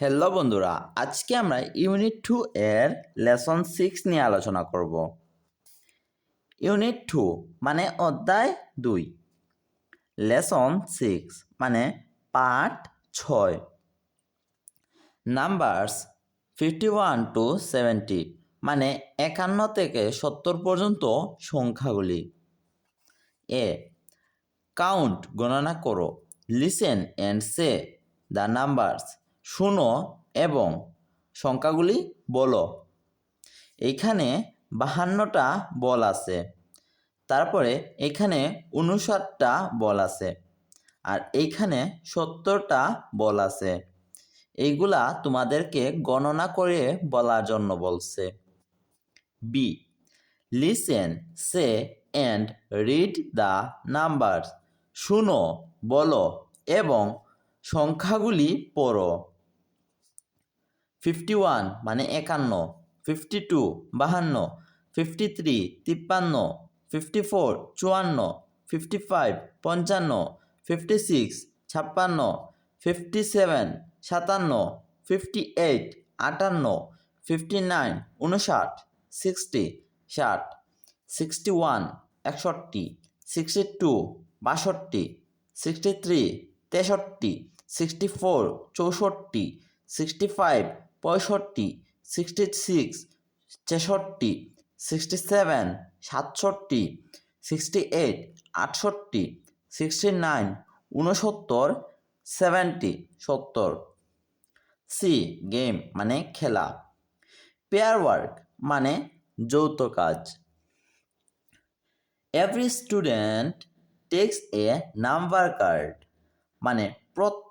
Hello বন্ধুরা, আজকে আমরা ইউনিট টু এর লেসন সিক্স নিয়ে আলোচনা করব। ইউনিট টু মানে অধ্যায় দুই। লেসন সিক্স মানে পাঠ ছয়। Numbers fifty one to seventy মানে একান্ন থেকে সত্তর পর্যন্ত সংখ্যাগুলি। এ, কাউন্ট গণনা করো। Listen and say the numbers. শুনো এবং সংখ্যাগুলি বলো। এইখানে বাহান্নটা বল আছে। তারপরে এখানে উনষাটটা বল আছে। আর এইখানে সত্তরটা বল আছে। এইগুলা তোমাদেরকে গণনা করে বলার জন্য বলছে। B listen say and read the number শুনো, বলো এবং সংখ্যাগুলি পড়ো। ফিফটি ওয়ান মানে একান্ন ফিফটি টু বাহান্ন ফিফটি থ্রি তিপ্পান্ন ফিফটি ফোর চুয়ান্ন ফিফটি ফাইভ পঞ্চান্ন ফিফটি সিক্স ছাপ্পান্ন ফিফটি সেভেন সাতান্ন ফিফটি এইট আটান্ন ফিফটি নাইন উনষাট সিক্সটি ষাট সিক্সটি ওয়ান একষট্টি সিক্সটি টু বাষট্টি সিক্সটি থ্রি তেষট্টি সিক্সটি ফোর চৌষট্টি সিক্সটি ফাইভ পঁয়ষট্টি সিক্সটি সিক্স ছেষট্টি সিক্সটি সেভেন সাতষট্টি সিক্সটি এইট আটষট্টি সিক্সটি নাইন ঊনসত্তর সেভেন্টি সত্তর। সি গেম মানে খেলা। পেয়ার ওয়ার্ক মানে যৌথ কাজ। Every student takes a number card মানে প্রত্যেক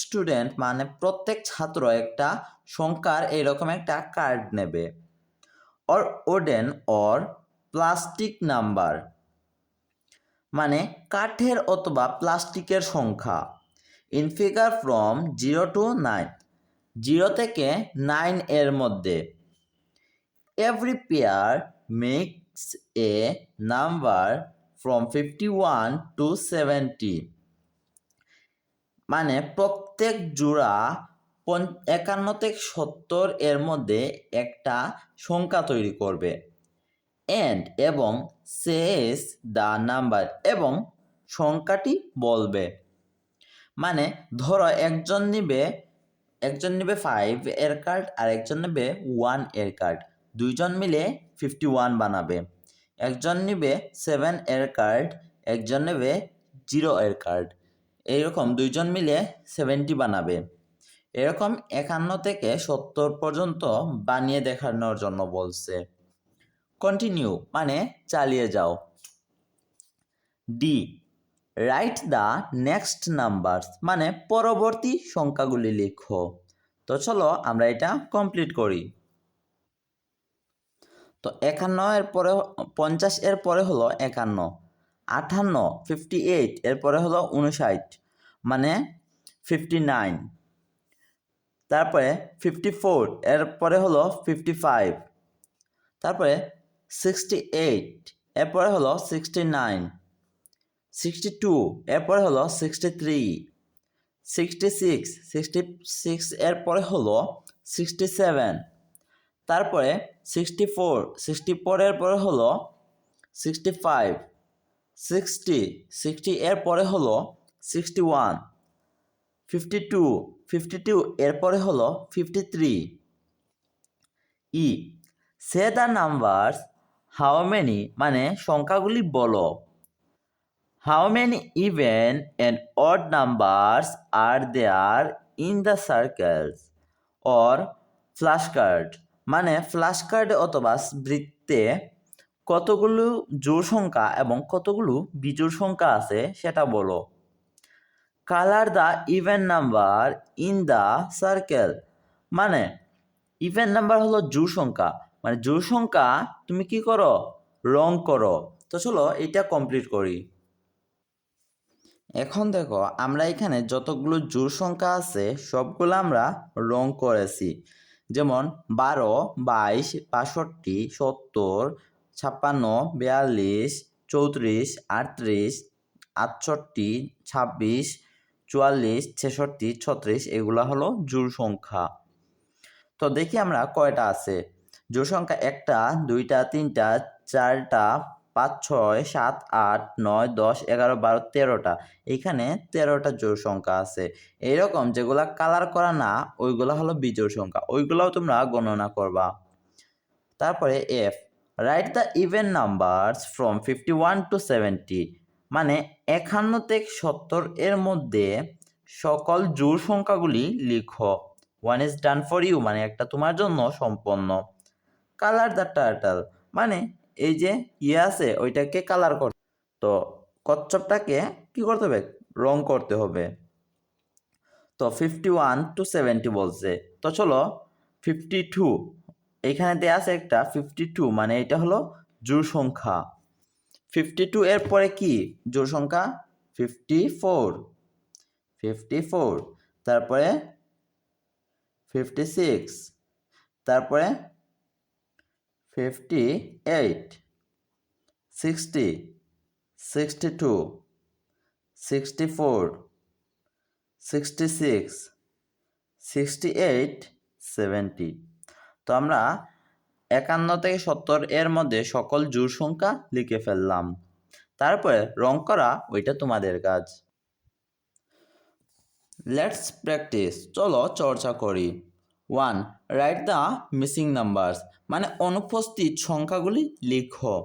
স্টুডেন্ট মানে প্রত্যেক ছাত্র একটা সংখ্যার এইরকম একটা কার্ড নেবে। Or wooden or plastic number মানে কাঠের অথবা প্লাস্টিকের সংখ্যা। In figure from zero to nine zero থেকে নাইন এর মধ্যে। Every pair makes a number from fifty one to seventy মানে প্রত্যেক জোড়া পন- একান্ন থেকে সত্তর এর মধ্যে একটা সংখ্যা তৈরি করবে। এন্ড এবং সেস দ্য নাম্বার এবং সংখ্যাটি বলবে। মানে ধরো একজন নিবে একজন নিবে ফাইভ এর কার্ড আর একজন নেবে ওয়ানের কার্ড দুইজন মিলে ফিফটি ওয়ান বানাবে। একজন নেবে সেভেন এর কার্ড একজন নেবে জিরো এর কার্ড এইরকম দুইজন মিলে সেভেন্টি বানাবে। এরকম একান্ন থেকে সত্তর পর্যন্ত বানিয়ে দেখানোর জন্য বলছে। কন্টিনিউ মানে চালিয়ে যাও। D write the next number মানে পরবর্তী সংখ্যাগুলি লিখো। তো চলো আমরা এটা কমপ্লিট করি। তো একান্ন এর পরে পঞ্চাশ এর পরে হলো একান্ন। আটান্ন ফিফটি এইট এরপরে হলো উনষাট মানে ফিফটি নাইন তারপরে ফিফটি ফোর এরপরে হলো ফিফটি ফাইভ তারপরে সিক্সটি এইট এরপরে হলো সিক্সটি নাইন সিক্সটি টু এরপরে হলো sixty three sixty six sixty six এরপরে হলো সিক্সটি সেভেন তারপরে সিক্সটি ফোর সিক্সটি ফোরের পরে হলো সিক্সটি ফাইভ সিক্সটি সিক্সটি এর পরে হলো sixty one fifty two fifty two এর পরে হলো fifty three E say the numbers how many মানে সংখ্যাগুলি বলো। How many even and odd numbers are there in the circles or flash card মানে ফ্ল্যাশ কার্ড অথবা বৃত্তে কতগুলো জোড় সংখ্যা এবং কতগুলো বিজোড় সংখ্যা আছে সেটা বলো। Colour the even number in the circle মানে ইভেন নাম্বার হলো জোড় সংখ্যা। মানে জোড় সংখ্যা তুমি কি করো? রং করো। তো চলো এটা কমপ্লিট করি। এখন দেখো, আমরা এখানে যতগুলো জোড় সংখ্যা আছে, সবগুলো আমরা রং করেছি। যেমন বারো, বাইশ, বাষট্টি, সত্তর ছাপ্পান্ন, বিয়াল্লিশ, চৌত্রিশ, আটত্রিশ, আটষট্টি, ছাব্বিশ, চুয়াল্লিশ, ছেষট্টি, ছত্রিশ এগুলো হলো জোড় সংখ্যা। তো দেখি আমরা কয়টা আছে? জোড় সংখ্যা একটা, দুইটা, তিনটা, চারটা, পাঁচ, ছয়, সাত, আট, নয়, দশ, এগারো, বারো, তেরোটা। এখানে তেরোটা জোড় সংখ্যা আছে। এইরকম যেগুলা কালার করা না, ওইগুলা হলো বিজোড় সংখ্যা। ওইগুলাও তোমরা গণনা করবা। তারপরে F write the even numbers from fifty one to seventy মানে একান্ন থেকে সত্তর এর মধ্যে সকল জোড় সংখ্যাগুলি লিখো। One is done for you মানে একটা তোমার জন্য সম্পন্ন। কালার দ্য টার্টাল মানে এই যে ইয়ে আছে, ওইটাকে কালার কর। তো কচ্ছপটাকে কি করতে হবে? রং করতে হবে। তো ফিফটি ওয়ান টু সেভেন্টি বলছে। তো চলো ফিফটি টু এখানে দেওয়া আছে একটা ফিফটি টু মানে এটা হলো জোড় সংখ্যা। ফিফটি টু এর পরে কি? জোড় সংখ্যা? ফিফটি ফোর ফিফটি ফোর তারপরে ফিফটি সিক্স তারপরে fifty eight sixty sixty two sixty four sixty six sixty eight seventy তো আমরা একান্ন থেকে সত্তর এর মধ্যে সকল জোড় সংখ্যা লিখে ফেললাম। তারপরে রং করা ওইটা তোমাদের কাজ। লেটস প্র্যাকটিস চলো চর্চা করি। One write the missing numbers মানে অনুপস্থিত সংখ্যাগুলি লিখো।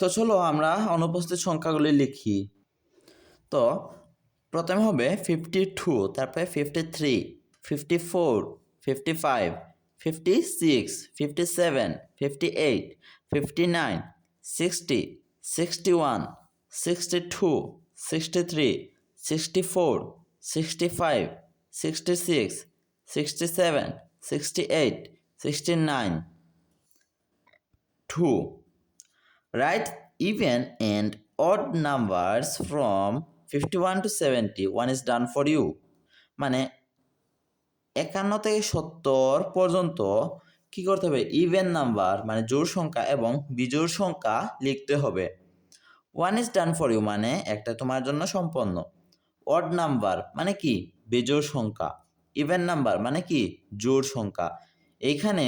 তো চলো আমরা অনুপস্থিত সংখ্যাগুলি লিখি। তো প্রথমে হবে ফিফটি টু তারপরে fifty three fifty four fifty five fifty six fifty seven fifty eight fifty nine sixty sixty one sixty two sixty three sixty four sixty five sixty six sixty seven sixty eight sixty nine two Write even and odd numbers from 51 to 70. One is done for you. মানে একান্ন থেকে সত্তর পর্যন্ত কি করতে হবে? Even number মানে জোড় সংখ্যা এবং বিজোড় সংখ্যা লিখতে হবে। One is done for you মানে একটা তোমার জন্য সম্পন্ন। অড নাম্বার মানে কি? বেজোড় সংখ্যা। ইভেন নাম্বার মানে কি? জোড় সংখ্যা। এইখানে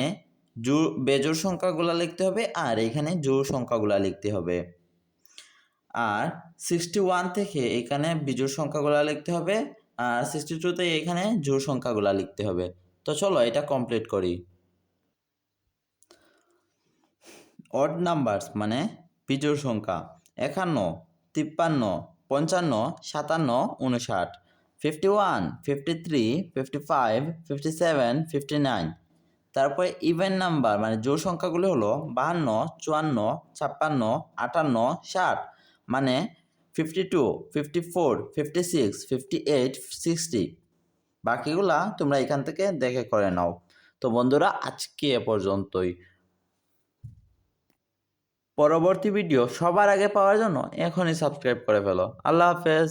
জোড় বেজোড় সংখ্যাগুলো লিখতে হবে আর এখানে জোড় সংখ্যাগুলো লিখতে হবে। আর সিক্সটি ওয়ান থেকে এখানে বিজোড় সংখ্যাগুলো লিখতে হবে। সিক্সটি টুতে এখানে জোড় সংখ্যাগুলো লিখতে হবে। তো চলো এটা কমপ্লিট করি। অড নাম্বারস মানে বিজোড় সংখ্যা। একান্ন, তিপ্পান্ন, পঞ্চান্ন, সাতান্ন উনষাট fifty one fifty three fifty five fifty seven fifty nine তারপরে ইভেন নাম্বার মানে জোড় সংখ্যাগুলি হলো বাহান্ন, চুয়ান্ন, ছাপ্পান্ন, আটান্ন, ষাট। মানে fifty two fifty four fifty six fifty eight sixty বাকিগুলা তোমরা এখান থেকে দেখে করে নাও। তো বন্ধুরা, আজকে এ পর্যন্তই। পরবর্তী ভিডিও সবার আগে পাওয়ার জন্য এখনই সাবস্ক্রাইব করে ফেলো। আল্লাহ হাফেজ।